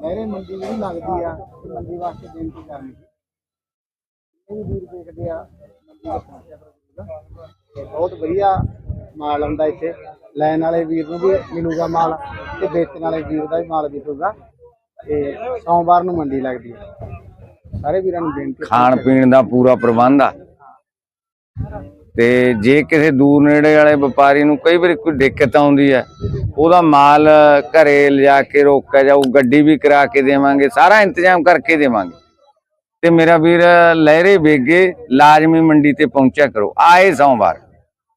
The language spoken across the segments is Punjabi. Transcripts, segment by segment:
ਮੇਰੇ ਮੰਡੀ ਜਿਹੜੀ ਲੱਗਦੀ ਆ ਮੰਡੀ ਵਾਸਤੇ ਬੇਨਤੀ ਕਰਨੀ ਇਹ ਵੀਰ ਦੇਖਦੇ ਆ ਮੰਡੀ ਦਾ ਪਹੁੰਚਿਆ ਕਰੋ ਤੇ ਬਹੁਤ ਵਧੀਆ ਮਾਲ ਆਉਂਦਾ ਇੱਥੇ। ਲੈਣ ਵਾਲੇ ਵੀਰ ਨੂੰ ਵੀ ਮਿਲੂਗਾ ਮਾਲ ਤੇ ਵੇਚਣ ਵਾਲੇ ਵੀਰ ਦਾ ਵੀ ਮਾਲ ਵਿਕੂਗਾ। ਤੇ ਸੋਮਵਾਰ ਨੂੰ ਮੰਡੀ ਲੱਗਦੀ ਹੈ ਸਾਰੇ ਵੀਰਾਂ ਨੂੰ ਬੇਨਤੀ ਖਾਣ ਪੀਣ ਦਾ ਪੂਰਾ ਪ੍ਰਬੰਧ ਆ। ਤੇ ਜੇ ਕਿਸੇ ਦੂਰ ਨੇੜੇ ਵਾਲੇ ਵਪਾਰੀ ਨੂੰ ਕਈ ਵਾਰੀ ਕੋਈ ਦਿੱਕਤ ਆਉਂਦੀ ਹੈ ਉਹਦਾ ਮਾਲ ਘਰੇ ਲਿਜਾ ਕੇ ਰੋਕਿਆ ਜਾਊ, ਗੱਡੀ ਵੀ ਕਰਾ ਕੇ ਦੇਵਾਂਗੇ, ਸਾਰਾ ਇੰਤਜ਼ਾਮ ਕਰਕੇ ਦੇਵਾਂਗੇ। ਤੇ ਮੇਰਾ ਵੀਰ, ਲਹਿਰੇ ਵੇਗੇ, ਲਾਜ਼ਮੀ ਮੰਡੀ ਤੇ ਪਹੁੰਚਿਆ ਕਰੋ। ਆਏ ਸੋਮਵਾਰ।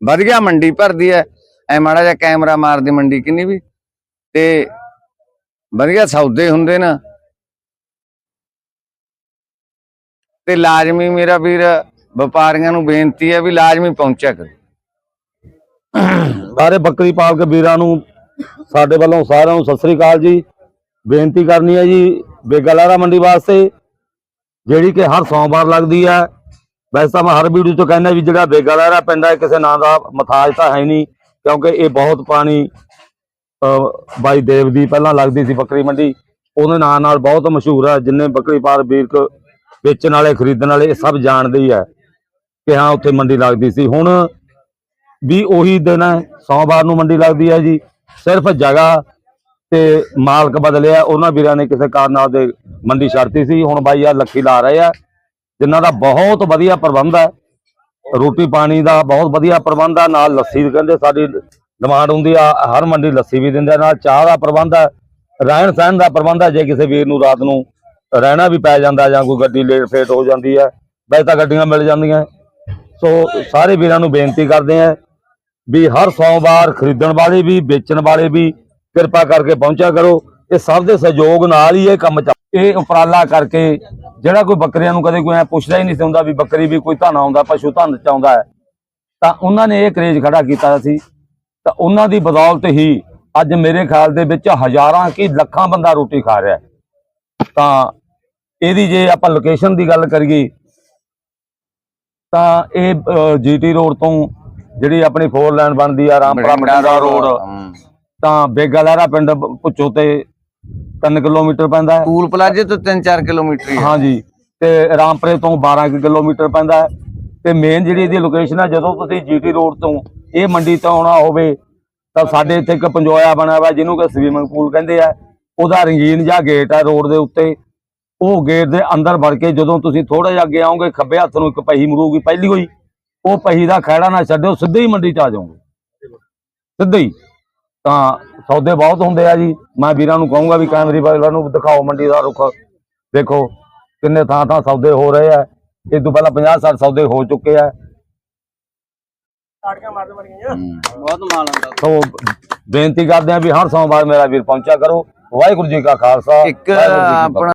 ਵਧੀਆ ਮੰਡੀ ਭਰਦੀ ਹੈ ਐ ਮਾੜਾ ਜਿਹਾ ਕੈਮਰਾ ਮਾਰਦੀ ਮੰਡੀ ਕਿੰਨੀ ਵੀ। ਤੇ ਵਧੀਆ ਸੌਦੇ ਹੁੰਦੇ ਨਾ। ਤੇ ਲਾਜ਼ਮੀ ਮੇਰਾ ਵੀਰ, ਵਪਾਰੀਆਂ ਨੂੰ ਬੇਨਤੀ ਹੈ ਵੀ ਲਾਜ਼ਮੀ ਪਹੁੰਚਿਆ ਕਰੋ। ਸਾਰੇ ਬੱਕਰੀ ਪਾਲਕ ਵੀਰਾਂ ਨੂੰ ਸਾਡੇ ਵੱਲੋਂ ਸਾਰਿਆਂ ਨੂੰ ਸਤਿ ਸ੍ਰੀ ਅਕਾਲ ਜੀ। ਬੇਨਤੀ ਕਰਨੀ ਹੈ ਜੀ, ਬੇਗਲਾਰਾ ਮੰਡੀ ਵਾਸਤੇ, ਜਿਹੜੀ ਕਿ ਹਰ ਸੋਮਵਾਰ ਲੱਗਦੀ ਹੈ। ਵੈਸੇ ਤਾਂ ਮੈਂ ਹਰ ਵੀਡੀਓ 'ਚ ਕਹਿੰਦਾ ਵੀ ਜਿਹੜਾ ਬੇਗਲਾਰਾ ਪਿੰਡ ਹੈ, ਕਿਸੇ ਨਾਂ ਦਾ ਮਥਾਜ ਤਾਂ ਹੈ ਨਹੀਂ, ਕਿਉਂਕਿ ਇਹ ਬਹੁਤ ਪਾਣੀ ਬਾਈ ਦੇਵ ਦੀ ਪਹਿਲਾਂ ਲੱਗਦੀ ਸੀ ਬੱਕਰੀ ਮੰਡੀ। ਉਹਦੇ ਨਾਂ ਨਾਲ ਬਹੁਤ ਮਸ਼ਹੂਰ ਹੈ, ਜਿੰਨੇ ਬੱਕਰੀ ਪਾਰ ਵੀਰਕ ਵੇਚਣ ਵਾਲੇ, ਖਰੀਦਣ ਵਾਲੇ, ਇਹ ਸਭ ਜਾਣਦੇ ਹੀ ਹੈ ਕਿ ਹਾਂ, ਉੱਥੇ ਮੰਡੀ ਲੱਗਦੀ ਸੀ। ਹੁਣ ਵੀ ਉਹੀ ਦਿਨ ਹੈ, ਸੋਮਵਾਰ ਨੂੰ ਮੰਡੀ ਲੱਗਦੀ ਹੈ ਜੀ। ਸਿਰਫ ਜਗ੍ਹਾ ਤੇ ਮਾਲਕ ਬਦਲਿਆ, ਉਹਨਾਂ ਵੀਰਾਂ ਨੇ ਕਿਸੇ ਕਾਰਨ ਨਾਲ ਮੰਡੀ ਛੱਡਤੀ ਸੀ। ਹੁਣ ਬਾਈ ਆ ਲੱਖੀ ਲਾ ਰਹੇ ਆ, ਜਿਨ੍ਹਾਂ ਦਾ ਬਹੁਤ ਵਧੀਆ ਪ੍ਰਬੰਧ ਹੈ ਰੋਟੀ ਪਾਣੀ ਦਾ ਬਹੁਤ ਵਧੀਆ ਪ੍ਰਬੰਧ ਆ, ਨਾਲ ਲੱਸੀ ਕਹਿੰਦੇ ਸਾਡੀ ਡਿਮਾਂਡ ਹੁੰਦੀ ਆ, ਹਰ ਮੰਡੀ ਲੱਸੀ ਵੀ ਦਿੰਦੇ ਨਾਲ ਚਾਹ ਦਾ ਪ੍ਰਬੰਧ ਹੈ ਰਹਿਣ ਸਹਿਣ ਦਾ ਪ੍ਰਬੰਧ ਹੈ ਜੇ ਕਿਸੇ ਵੀਰ ਨੂੰ ਰਾਤ ਨੂੰ ਰਹਿਣਾ ਵੀ ਪੈ ਜਾਂਦਾ ਜਾਂ ਕੋਈ ਗੱਡੀ ਲੇਟ ਫੇਟ ਹੋ ਜਾਂਦੀ ਹੈ ਵੈਸੇ ਤਾਂ ਗੱਡੀਆਂ ਮਿਲ ਜਾਂਦੀਆਂ। ਸੋ ਸਾਰੇ ਵੀਰਾਂ ਨੂੰ ਬੇਨਤੀ ਕਰਦੇ ਆ ਵੀ ਹਰ ਸੋਮਵਾਰ ਖਰੀਦਣ ਵਾਲੇ ਵੀ, ਵੇਚਣ ਵਾਲੇ ਵੀ ਕਿਰਪਾ ਕਰਕੇ ਪਹੁੰਚਿਆ ਕਰੋ। ਇਹ ਸਭ ਦੇ ਸਹਿਯੋਗ ਨਾਲ ਹੀ ਇਹ ਕੰਮ ਚੱਲ ਇਹ ਉਪਰਾਲਾ ਕਰਕੇ ਜਿਹੜਾ ਕੋਈ ਬੱਕਰੀਆਂ ਨੂੰ ਕਦੇ ਕੋਈ ਪੁੱਛਦਾ ਹੀ ਨਹੀਂ ਸੀ ਹੁੰਦਾ ਵੀ ਬੱਕਰੀ ਵੀ ਕੋਈ ਧਨ ਆਉਂਦਾ, ਪਸ਼ੂ ਧਨ ਚ ਆਉਂਦਾ ਹੈ। ਤਾਂ ਉਹਨਾਂ ਨੇ ਇਹ ਕਰੇਜ ਖੜਾ ਕੀਤਾ ਸੀ। ਤਾਂ ਉਹਨਾਂ ਦੀ ਬਦੌਲਤ ਹੀ ਅੱਜ ਮੇਰੇ ਖਿਆਲ ਦੇ ਵਿੱਚ ਹਜ਼ਾਰਾਂ ਕੀ ਲੱਖਾਂ ਬੰਦਾ ਰੋਟੀ ਖਾ ਰਿਹਾ ਤਾਂ ਇਹਦੀ ਜੇ ਆਪਾਂ ਲੋਕੇਸ਼ਨ ਦੀ ਗੱਲ ਕਰੀਏ, ਤਾਂ ਇਹ ਜੀਟੀ ਰੋਡ ਤੋਂ ਜਿਹੜੀ ਆਪਣੀ ਫੋਰ ਲਾਈਨ ਬਣਦੀ ਆ ਰਾਮਪੁਰਾ ਬਟਾਲਾ ਰੋਡ। ਤਾਂ ਬੇਗਾਲਾਰਾ ਪਿੰਡ ਪੁੱਚੋ ਤੇ 3 ਕਿਲੋਮੀਟਰ ਪੈਂਦਾ ਹੈ। ਟੂਲ ਪਲਾਜ਼ੇ ਤੋਂ 3-4 ਕਿਲੋਮੀਟਰ ਹੀ ਹਾਂਜੀ ਤੇ ਰਾਮਪੁਰੇ ਤੋਂ 12 ਕੁ ਕਿਲੋਮੀਟਰ ਪੈਂਦਾ ਹੈ। ਤੇ ਮੇਨ ਜਿਹੜੀ ਇਹਦੀ ਲੋਕੇਸ਼ਨ ਹੈ ਜਦੋਂ ਤੁਸੀਂ ਜੀਟੀ ਰੋਡ ਤੋਂ ਇਹ ਮੰਡੀ ਤੋਂ ਆਉਣਾ ਹੋਵੇ ਤਾਂ ਸਾਡੇ ਇੱਥੇ ਇੱਕ ਪੰਜੋਇਆ ਬਣਿਆ ਹੋਇਆ ਜਿਹਨੂੰ ਕਿ ਸਵੀਮਿੰਗ ਪੂਲ ਕਹਿੰਦੇ ਆ। ਉਹਦਾ ਰੰਗੀਨ ਜਿਹਾ ਗੇਟ ਹੈ ਰੋਡ ਦੇ ਉੱਤੇ। ਉਹ ਗੇਟ ਦੇ ਅੰਦਰ ਵੜ ਕੇ ਜਦੋਂ ਤੁਸੀਂ ਥੋੜਾ ਜਿਹਾ ਅੱਗੇ ਆਓਗੇ ਖੱਬੇ ਹੱਥ ਨੂੰ ਇੱਕ ਪਹੀ ਮੁੜੂਗੀ ਪਹਿਲੀ ਹੋਈ। ਉਹ ਪਹੀ ਦਾ ਖਹਿੜਾ ਨਾ ਛੱਡਿਓ ਸਿੱਧੇ ਹੀ ਮੰਡੀ ਚ ਆ ਜਾਓਗੇ। ਸਿੱਧੇ ਹੀ। ਤਾਂ ਸੌਦੇ ਬਹੁਤ ਹੁੰਦੇ ਆ ਜੀ। ਮੈਂ ਵੀਰਾਂ ਨੂੰ ਕਹੂੰਗਾ ਵੀ ਕੈਮਰੇ ਵਾਲਿਆਂ ਨੂੰ ਦਿਖਾਓ ਮੰਡੀ ਦਾ ਰੁਖ। ਦੇਖੋ ਕਿੰਨੇ ਥਾਂ ਥਾਂ ਸੌਦੇ ਹੋ ਰਹੇ ਆ। ਇਹ ਤੋਂ ਪਹਿਲਾਂ 50 60 ਸੌਦੇ ਹੋ ਚੁੱਕੇ ਆ। ਹਮ। ਬਹੁਤ ਮਾਲ ਆਉਂਦਾ ਸੋ ਬੇਨਤੀ ਕਰਦੇ ਆ ਵੀ ਹਰ ਸੋਮਵਾਰ ਮੇਰਾ ਵੀਰ ਪਹੁੰਚਿਆ ਕਰੋ। ਵਾਹਿਗੁਰੂ ਜੀ ਕਾ ਖਾਲਸਾ। ਇੱਕ। ਆਪਣਾ